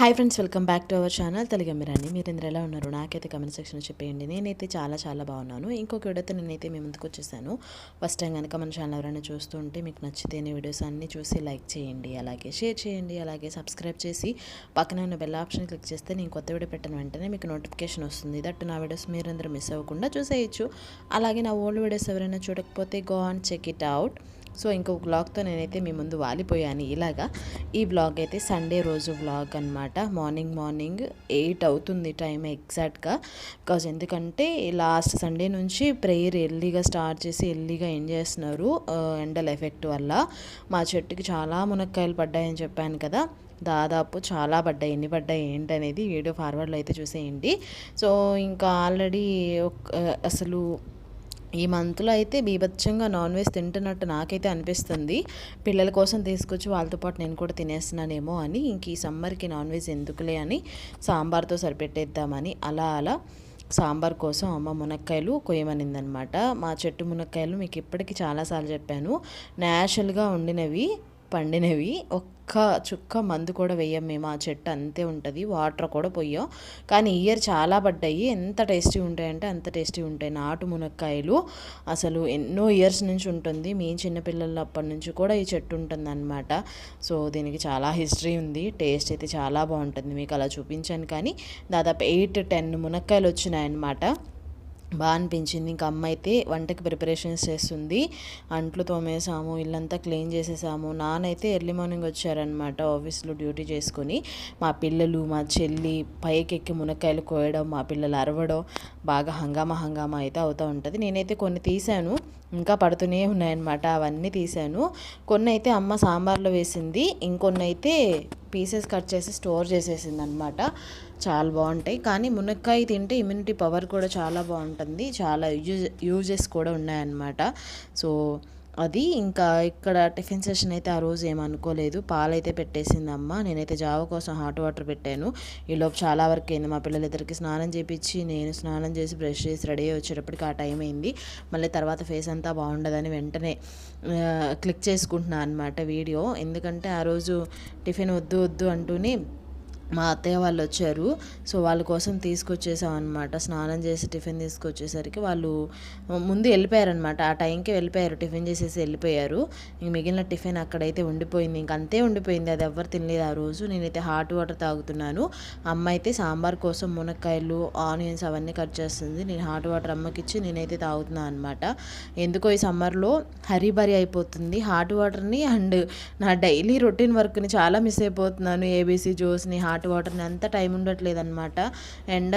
Hi friends welcome back to our channel Telugu మీరు ఇందులో ఎలా ఉన్నారు? నాకైతే కమెంట్ సెక్షన్లో చెప్పేయండి. నేనైతే చాలా చాలా బాగున్నాను. ఇంకొక వీడియోతో నేనైతే మీ ముందుకు వచ్చేసాను. ఫస్ట్ టైం కనుక మన ఛానల్ ఎవరైనా చూస్తుంటే మీకు నచ్చితేనే వీడియోస్ అన్నీ చూసి లైక్ చేయండి. అలాగే షేర్ చేయండి. అలాగే సబ్స్క్రైబ్ చేసి పక్కన ఉన్న బెల్ ఆప్షన్ క్లిక్ చేస్తే నేను కొత్త వీడియో పెట్టిన వెంటనే మీకు నోటిఫికేషన్ వస్తుంది. దట్ నా వీడియోస్ మీరందరూ మిస్ అవ్వకుండా చూసేయచ్చు. అలాగే నా ఓల్డ్ వీడియోస్ ఎవరైనా చూడకపోతే go and check it out so ఇంకొక బ్లాగ్తో నేనైతే మీ ముందు వాలిపోయాను ఇలాగా. ఈ బ్లాగ్ అయితే సండే రోజు బ్లాగ్ అనమాట మార్నింగ్ మార్నింగ్ ఎయిట్ అవుతుంది టైం ఎగ్జాక్ట్గా బికాజ్ ఎందుకంటే లాస్ట్ సండే నుంచి ప్రేయర్ ఎర్లీగా స్టార్ట్ చేసి ఎర్లీగా ఏం చేస్తున్నారు? ఎండల ఎఫెక్ట్ వల్ల మా చెట్టుకి చాలా మునక్కాయలు పడ్డాయని చెప్పాను కదా. దాదాపు చాలా పడ్డాయి. ఎన్ని పడ్డాయి ఏంటనేది వీడియో ఫార్వర్డ్లో అయితే చూసేయండి. సో ఇంకా ఆల్రెడీ అసలు ఈ మంత్లో అయితే బీభత్సంగా నాన్ వెజ్ తింటున్నట్టు నాకైతే అనిపిస్తుంది. పిల్లల కోసం తీసుకొచ్చి వాళ్ళతో పాటు నేను కూడా తినేస్తున్నానేమో అని ఇంక ఈ సమ్మర్కి నాన్ వెజ్ ఎందుకులే అని సాంబార్తో సరిపెట్టేద్దామని అలా అలా సాంబార్ కోసం అమ్మ మునక్కాయలు కొయ్యమనిందనమాట. మా చెట్టు మునక్కాయలు మీకు ఇప్పటికీ చాలాసార్లు చెప్పాను. న్యాచురల్గా ఉండినవి పండినవి. ఒక్క చుక్క మందు కూడా వేయం మేము. ఆ చెట్టు అంతే ఉంటుంది. వాటర్ కూడా పోయాం కానీ ఇయర్ చాలా పడ్డాయి. ఎంత టేస్టీ ఉంటాయంటే అంత టేస్టీ ఉంటాయి నాటు మునక్కాయలు. అసలు ఎన్నో ఇయర్స్ నుంచి ఉంటుంది. మీ చిన్నపిల్లల అప్పటి నుంచి కూడా ఈ చెట్టు ఉంటుంది సో దీనికి చాలా హిస్టరీ ఉంది. టేస్ట్ అయితే చాలా బాగుంటుంది. మీకు అలా చూపించాను కానీ దాదాపు ఎయిట్ టెన్ మునక్కాయలు వచ్చినాయన్నమాట. బాగా అనిపించింది. ఇంకా అమ్మ అయితే వంటకి ప్రిపరేషన్స్ చేస్తుంది. అంట్లు తోమేసాము ఇల్లంతా క్లీన్ చేసేసాము. నానైతే ఎర్లీ మార్నింగ్ వచ్చారనమాట ఆఫీస్లో డ్యూటీ చేసుకొని. మా పిల్లలు మా చెల్లి పైకి ఎక్కి మునక్కాయలు కోయడం మా పిల్లలు అరవడం బాగా హంగామా హంగామా అయితే అవుతూ ఉంటుంది. నేనైతే కొన్ని తీశాను. ఇంకా పడుతూనే ఉన్నాయన్నమాట. అవన్నీ తీశాను. కొన్ని అయితే అమ్మ సాంబార్లో వేసింది. ఇంకొన్ని అయితే పీసెస్ కట్ చేసి స్టోర్ చేసేసింది అనమాట చాలా బాగుంటాయి. కానీ మునక్కాయ తింటే ఇమ్యూనిటీ పవర్ కూడా చాలా బాగుంటుంది. చాలా యూజ్ యూజెస్ కూడా ఉన్నాయన్నమాట. సో అది ఇంకా ఇక్కడ టిఫిన్ సెషన్ అయితే ఆ రోజు ఏమనుకోలేదు పాలైతే పెట్టేసింది అమ్మ నేనైతే జావ కోసం హాట్ వాటర్ పెట్టాను. ఈలోపు చాలా వరకు అయింది. మా పిల్లలిద్దరికి స్నానం చేపించి నేను స్నానం చేసి బ్రష్ చేసి రెడీ అయ్యి వచ్చేటప్పటికి ఆ టైం అయింది. మళ్ళీ తర్వాత ఫేస్ అంతా బాగుండదని వెంటనే క్లిక్ చేసుకుంటున్నాను అనమాట వీడియో. ఎందుకంటే ఆ రోజు టిఫిన్ వద్దు వద్దు అంటూనే మా అత్తయ్య వాళ్ళు వచ్చారు సో వాళ్ళ కోసం తీసుకొచ్చేసాం అనమాట స్నానం చేసి టిఫిన్ తీసుకొచ్చేసరికి వాళ్ళు ముందు వెళ్ళిపోయారనమాట ఆ టైంకి వెళ్ళిపోయారు. టిఫిన్ చేసేసి వెళ్ళిపోయారు. ఇంక మిగిలిన టిఫిన్ అక్కడైతే ఉండిపోయింది. ఇంక అంతే ఉండిపోయింది. అది ఎవరు తినలేదు ఆ రోజు. నేనైతే హాట్ వాటర్ తాగుతున్నాను. అమ్మ అయితే సాంబార్ కోసం మునక్కాయలు ఆనియన్స్ అవన్నీ కట్ చేస్తుంది. నేను హాట్ వాటర్ అమ్మకి ఇచ్చి నేనైతే తాగుతున్నాను అనమాట ఎందుకో ఈ సమ్మర్లో హరీబరీ అయిపోతుంది. హాట్ వాటర్ని అండ్ నా డైలీ రొటీన్ వర్క్ని చాలా మిస్ అయిపోతున్నాను. ఏబీసీ జ్యూస్ని హాట్ వాటర్ని అంత టైం ఉండట్లేదు అనమాట ఎండ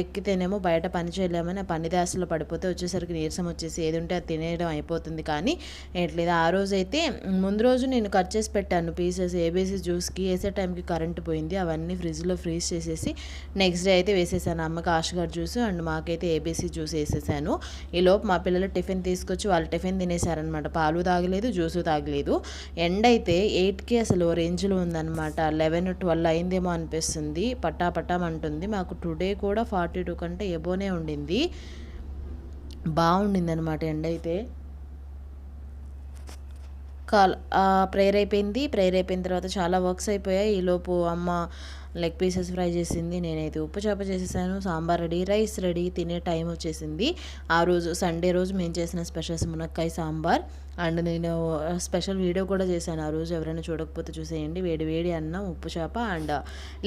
ఎక్కితేనేమో బయట పని చేయలేమని ఆ పని దాసలో పడిపోతే వచ్చేసరికి నీరసం వచ్చేసి ఏది ఉంటే అది తినేయడం అయిపోతుంది. కానీ ఏట్లేదు ఆ రోజు అయితే ముందు రోజు నేను కట్ చేసి పెట్టాను పీసెస్ ఏబీసీ జ్యూస్కి వేసే టైంకి కరెంట్ పోయింది. అవన్నీ ఫ్రిడ్జ్లో ఫ్రీజ్ చేసేసి నెక్స్ట్ డే అయితే వేసేసాను. అమ్మకి గారు జ్యూస్ అండ్ మాకైతే ఏబీసీ జ్యూస్ వేసేసాను. ఈలోపు మా పిల్లలు టిఫిన్ తీసుకొచ్చి వాళ్ళు టిఫిన్ తినేసారనమాట పాలు తాగలేదు జ్యూసు తాగలేదు. ఎండ అయితే ఎయిట్కి అసలు రేంజ్లో ఉందన్నమాట. లెవెన్ ట్వెల్వ్ అయిందేమో అనిపిస్తుంది. పట్టా పట్టామంటుంది మాకు టుడే కూడా ఫార్టీ టూ కంటే ఎబోనే ఉండింది. బాగుండింది అనమాట ఎండ అయితే. కాల్ ప్రేయర్ అయిపోయింది ప్రేయర్ అయిపోయిన తర్వాత చాలా వర్క్స్ అయిపోయాయి. ఈలోపు అమ్మ లెగ్ పీసెస్ ఫ్రై చేసింది. నేనైతే ఉప్పు చేప చేసేసాను. సాంబార్ రెడీ రైస్ రెడీ తినే టైం వచ్చేసింది. ఆ రోజు సండే రోజు మేము చేసిన స్పెషల్స్ మునక్కాయ సాంబార్ అండ్ నేను స్పెషల్ వీడియో కూడా చేశాను. ఆ రోజు ఎవరైనా చూడకపోతే చూసేయండి. వేడి వేడి అన్నం ఉప్పు చేప అండ్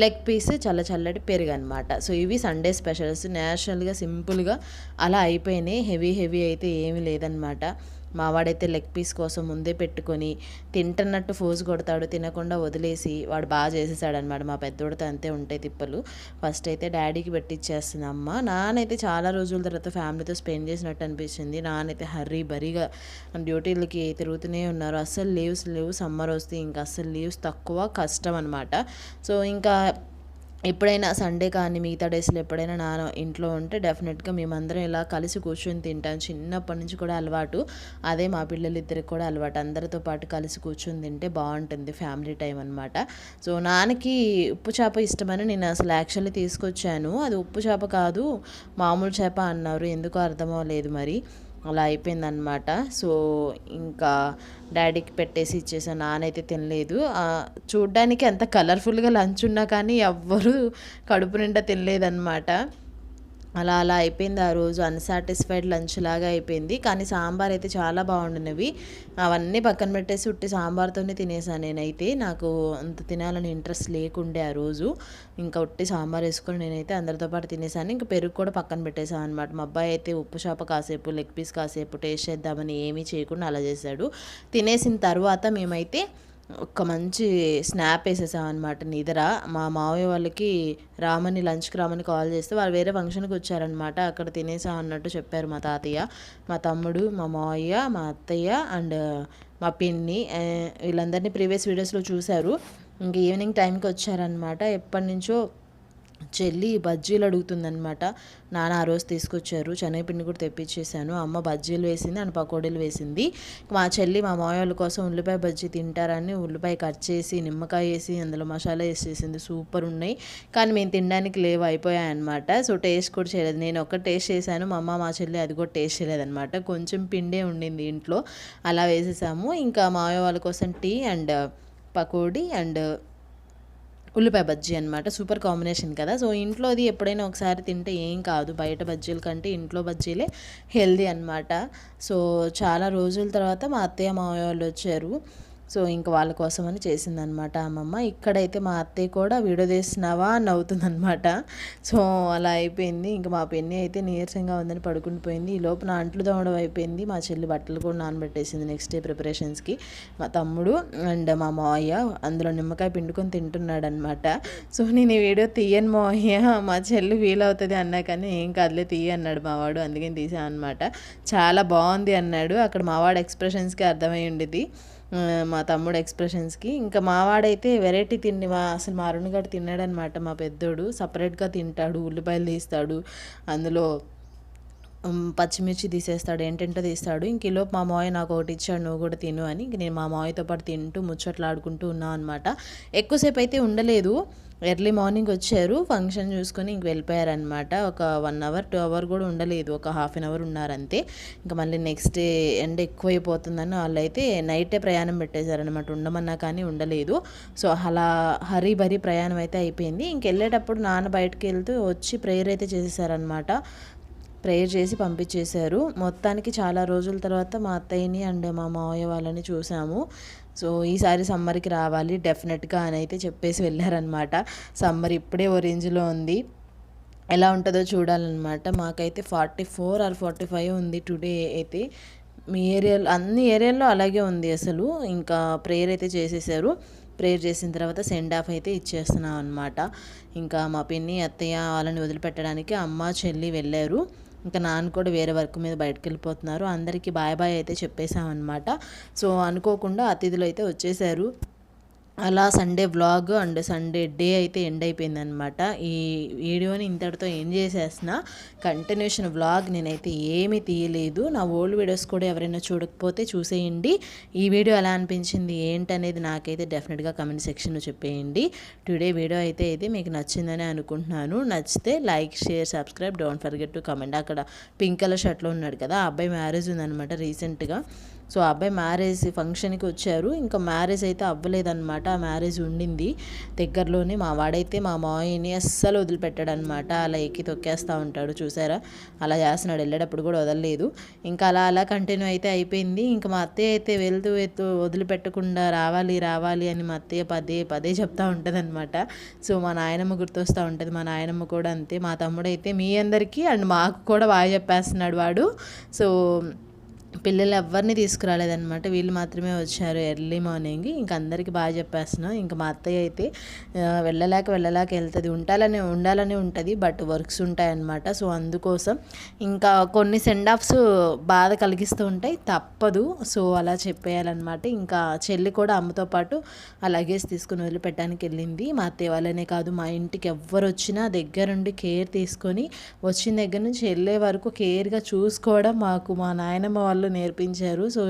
లెగ్ పీస్ చల్ల చల్లటి పెరుగు అనమాట సో ఇవి సండే స్పెషల్స్. నేషనల్గా సింపుల్గా అలా అయిపోయినాయి. హెవీ హెవీ అయితే ఏమీ లేదనమాట మావాడైతే లెగ్ పీస్ కోసం ముందే పెట్టుకొని తింటున్నట్టు ఫోజు కొడతాడు తినకుండా వదిలేసి వాడు బాగా చేసేసాడనమాట మా పెద్దోడితో అంతే ఉంటాయి తిప్పలు. ఫస్ట్ అయితే డాడీకి పెట్టిచ్చేస్తుంది అమ్మ. నానైతే చాలా రోజుల తర్వాత ఫ్యామిలీతో స్పెండ్ చేసినట్టు అనిపించింది. నానైతే హర్రీ బరీగా డ్యూటీలకి తిరుగుతూనే ఉన్నారు. అస్సలు లీవ్స్ లేవు. సమ్మర్ వస్తే ఇంకా అస్సలు లీవ్స్ తక్కువ కష్టం అనమాట సో ఇంకా ఎప్పుడైనా సండే కానీ మిగతా డేస్లో ఎప్పుడైనా నా ఇంట్లో ఉంటే డెఫినెట్గా మేమందరం ఇలా కలిసి కూర్చొని తింటాం. చిన్నప్పటి నుంచి కూడా అలవాటు. అదే మా పిల్లలిద్దరికి కూడా అలవాటు. అందరితో పాటు కలిసి కూర్చొని తింటే బాగుంటుంది ఫ్యామిలీ టైం అనమాట సో నాన్నకి ఉప్పు చేప ఇష్టమని నేను అసలు యాక్చువల్లీ తీసుకొచ్చాను. అది ఉప్పు చేప కాదు మామూలు చేప అన్నారు. ఎందుకో అర్థమవలేదు మరి. అలా అయిపోయిందనమాట సో ఇంకా డాడీకి పెట్టేసి ఇచ్చేసాను నానైతే తినలేదు. చూడ్డానికి అంత కలర్ఫుల్గా లంచ్ ఉన్నా కానీ ఎవ్వరూ కడుపు నిండా తినలేదన్నమాట. అలా అలా అయిపోయింది ఆ రోజు. అన్సాటిస్ఫైడ్ లంచ్ లాగా అయిపోయింది. కానీ సాంబార్ అయితే చాలా బాగుండినవి. అవన్నీ పక్కన పెట్టేసి ఉట్టి సాంబార్తోనే తినేసాను నేనైతే. నాకు అంత తినాలని ఇంట్రెస్ట్ లేకుండే ఆ రోజు. ఇంకా ఉట్టి సాంబార్ వేసుకొని నేనైతే అందరితో పాటు తినేసాను. ఇంకా పెరుగు కూడా పక్కన పెట్టేసాను అనమాట మా అబ్బాయి అయితే ఉప్పు చేప కాసేపు లెగ్ పీస్ కాసేపు టేస్ట్ చేద్దామని ఏమీ చేయకుండా అలా చేశాడు. తినేసిన తర్వాత మేమైతే ఒక మంచి స్నాప్ వేసేసామన్నమాట అనమాట నిద్ర. మా మావయ్య వాళ్ళకి రామని లంచ్కి రామని కాల్ చేస్తే వాళ్ళు వేరే ఫంక్షన్కి వచ్చారనమాట అక్కడ తినేసా అన్నట్టు చెప్పారు మా తాతయ్య మా తమ్ముడు మా మావయ్య మా అత్తయ్య అండ్ మా పిన్ని. వీళ్ళందరినీ ప్రీవియస్ వీడియోస్లో చూశారు. ఇంక ఈవినింగ్ టైంకి వచ్చారనమాట ఎప్పటి నుంచో చెల్లి బజ్జీలు అడుగుతుందనమాట నాన్న ఆ రోజు తీసుకొచ్చారు శనగపిండి కూడా తెప్పించేశాను. అమ్మ బజ్జీలు వేసింది అండ్ పకోడీలు వేసింది. మా చెల్లి మా మామయ్య కోసం ఉల్లిపాయ బజ్జీ తింటారని ఉల్లిపాయ కట్ చేసి నిమ్మకాయ వేసి అందులో మసాలా వేసేసింది సూపర్ ఉన్నాయి. కానీ మేము తినడానికి లేవు అయిపోయాయి అనమాట సో టేస్ట్ కూడా చేయలేదు. నేను ఒక టేస్ట్ చేశాను. మా అమ్మ మా చెల్లి అది కూడా టేస్ట్ చేయలేదన్నమాట. కొంచెం పిండే ఉండింది ఇంట్లో. అలా వేసేసాము. ఇంకా మామయ్య వాళ్ళ కోసం టీ అండ్ పకోడీ అండ్ ఉల్లిపాయ బజ్జీ అనమాట సూపర్ కాంబినేషన్ కదా. సో ఇంట్లో అది ఎప్పుడైనా ఒకసారి తింటే ఏం కాదు. బయట బజ్జీల కంటే ఇంట్లో బజ్జీలే హెల్దీ అనమాట సో చాలా రోజుల తర్వాత మా అత్తయ్య మావయ్య వాళ్ళు వచ్చారు. సో ఇంక వాళ్ళ కోసమని చేసిందనమాట అమ్మమ్మ. ఇక్కడైతే మా అత్తయ్య కూడా వీడియో తీస్తున్నావా అని అవుతుందనమాట సో అలా అయిపోయింది. ఇంకా మా పెన్ని అయితే నీరసంగా ఉందని పడుకుని పోయింది. ఈ లోపు నా అంట్లు తోమడం అయిపోయింది. మా చెల్లి బట్టలు కూడా నానబెట్టేసింది నెక్స్ట్ డే ప్రిపరేషన్స్కి మా తమ్ముడు అండ్ మా మావయ్య అందులో నిమ్మకాయ పిండుకొని తింటున్నాడు అనమాట సో నేను ఈ వీడియో తీయను మావయ్య. మా చెల్లి ఫీల్ అవుతుంది అన్నా కానీ ఏం కాదులే తీయ అన్నాడు మావాడు అందుకని తీసాను అనమాట చాలా బాగుంది అన్నాడు. అక్కడ మావాడు ఎక్స్ప్రెషన్స్కి అర్థమై ఉండేది మా తమ్ముడు ఎక్స్ప్రెషన్స్కి. ఇంకా మావాడైతే వెరైటీ తిండి మా అసలు మా అరుణ్ గడు తిన్నాడనమాట. మా పెద్దోడు సపరేట్గా తింటాడు ఉల్లిపాయలు తీస్తాడు అందులో పచ్చిమిర్చి తీసేస్తాడు ఏంటంటే తీస్తాడు. ఇంక ఈలోపు మా మావయ్య నాకు ఒకటి ఇచ్చాడు నువ్వు కూడా తిను అని. ఇంక నేను మా మావయ్యతో పాటు తింటూ ముచ్చట్లాడుకుంటూ ఉన్నాను అనమాట ఎక్కువసేపు అయితే ఉండలేదు. ఎర్లీ మార్నింగ్ వచ్చారు ఫంక్షన్ చూసుకొని ఇంక వెళ్ళిపోయారనమాట ఒక వన్ అవర్ టూ అవర్ కూడా ఉండలేదు ఒక హాఫ్ అన్ అవర్ ఉన్నారంతే. ఇంకా మళ్ళీ నెక్స్ట్ డే ఎండ ఎక్కువైపోతుందని వాళ్ళు అయితే నైటే ప్రయాణం పెట్టేశారనమాట ఉండమన్నా కానీ ఉండలేదు. సో అలా హరీ బరీ ప్రయాణం అయితే అయిపోయింది. ఇంకెళ్ళేటప్పుడు నాన్న బయటకు వెళ్తూ వచ్చి ప్రేయర్ అయితే చేసేసారనమాట ప్రేయర్ చేసి పంపించేశారు. మొత్తానికి చాలా రోజుల తర్వాత మా అత్తయ్యని అండ్ మా మావయ్య వాళ్ళని చూసాము. సో ఈసారి సమ్మర్కి రావాలి. డెఫినెట్గా అని అయితే చెప్పేసి వెళ్ళారనమాట సమ్మర్ ఇప్పుడే ఓ రేంజ్లో ఉంది. ఎలా ఉంటుందో చూడాలన్నమాట. మాకైతే forty four or forty five ఉంది టుడే అయితే. మీ ఏరియాలో అన్ని ఏరియాల్లో అలాగే ఉంది అసలు. ఇంకా ప్రేయర్ అయితే చేసేసారు. ప్రేయర్ చేసిన తర్వాత సెండ్ ఆఫ్ అయితే ఇచ్చేస్తున్నాం అనమాట ఇంకా మా పిన్ని అత్తయ్య వాళ్ళని వదిలిపెట్టడానికి అమ్మ చెల్లి వెళ్ళారు. ఇంకా నాన్న కూడా వేరే వర్క్ మీద బయటకు వెళ్ళిపోతున్నారు అందరికీ బాయ్ బాయ్ అయితే చెప్పేశామన్నమాట. సో అనుకోకుండా అతిథులు అయితే వచ్చేసారు. అలా Sunday vlog and Sunday day అయితే ఎండ్ అయిపోయింది అనమాట ఈ వీడియోని ఇంతటితో ఏం చేసేసిన కంటిన్యూషన్ వ్లాగ్ నేనైతే ఏమీ తీయలేదు. నా ఓల్డ్ వీడియోస్ కూడా ఎవరైనా చూడకపోతే చూసేయండి. ఈ వీడియో ఎలా అనిపించింది ఏంటనేది నాకైతే డెఫినెట్గా కమెంట్ సెక్షన్లో చెప్పేయండి. టుడే వీడియో అయితే అయితే మీకు నచ్చిందని అనుకుంటున్నాను. నచ్చితే like share subscribe don't forget to comment అక్కడ పింక్ కలర్ షర్ట్లో ఉన్నాడు కదా ఆ అబ్బాయి మ్యారేజ్ ఉందనమాట రీసెంట్గా సో అబ్బాయి మ్యారేజ్ ఫంక్షన్కి వచ్చారు. ఇంకా మ్యారేజ్ అయితే అవ్వలేదన్నమాట. ఆ మ్యారేజ్ ఉండింది. దగ్గరలోనే మా వాడైతే మా మాయని అస్సలు వదిలిపెట్టాడనమాట అలా ఎక్కి తొక్కేస్తూ ఉంటాడు. చూసారా? అలా చేస్తున్నాడు. వెళ్ళేటప్పుడు కూడా వదలలేదు. ఇంకా అలా అలా కంటిన్యూ అయితే అయిపోయింది. ఇంకా మా అత్తయ్య అయితే వెళ్తూ వెళ్తూ వదిలిపెట్టకుండా రావాలి రావాలి అని మా అత్తయ్య పదే పదే చెప్తూ ఉంటుంది అనమాట సో మా నాయనమ్మ గుర్తొస్తూ ఉంటుంది. మా నాయనమ్మ కూడా అంతే. మా తమ్ముడైతే మీ అందరికీ అండ్ మాకు కూడా బాగా చెప్పేస్తున్నాడు వాడు. సో పిల్లలు ఎవరిని తీసుకురాలేదనమాట వీళ్ళు మాత్రమే వచ్చారు ఎర్లీ మార్నింగ్. ఇంక అందరికీ బాగా చెప్పేస్తున్నాం. ఇంకా మా అత్తయ్య అయితే వెళ్ళలేక వెళ్ళలేక వెళ్తుంది. ఉండాలని ఉండాలని ఉంటుంది బట్ వర్క్స్ ఉంటాయన్నమాట. సో అందుకోసం ఇంకా కొన్ని సెండ్ ఆఫ్స్ బాధ కలిగిస్తూ ఉంటాయి. తప్పదు. సో అలా చెప్పేయాలన్నమాట. ఇంకా చెల్లి కూడా అమ్మతో పాటు ఆ లగేజ్ తీసుకుని వదిలిపెట్టడానికి వెళ్ళింది. మా అత్తయ్య వాళ్ళనే కాదు మా ఇంటికి ఎవ్వరు వచ్చినా దగ్గరుండి కేర్ తీసుకొని వచ్చిన దగ్గర నుంచి వెళ్ళే వరకు కేర్గా చూసుకోవడం మాకు మా నాయనమ్మ వాళ్ళు నేర్పించారు. సో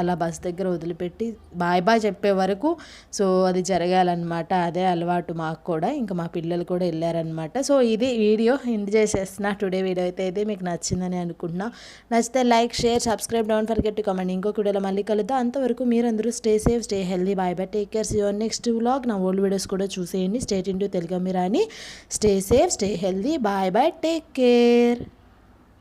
అలా బస్ దగ్గర వదిలిపెట్టి బాయ్ బాయ్ చెప్పే వరకు సో అది జరగాలన్నమాట. అదే అలవాటు మాకు కూడా. ఇంకా మా పిల్లలు కూడా వెళ్ళారనమాట సో ఇది వీడియో ఎండ్ చేసేస్తున్నా. టుడే వీడియో అయితే అయితే మీకు నచ్చిందని అనుకుంటున్నా. నచ్చితే like share subscribe don't forget comment. ఇంకొక వీడియోలో మళ్ళీ కలుద్దాం. అంతవరకు మీరందరూ stay safe stay healthy. Bye bye take cares your next vlog నా ఓల్డ్ వీడియోస్ కూడా చూసేయండి. State into Telugu మీరాని stay safe stay healthy bye bye take care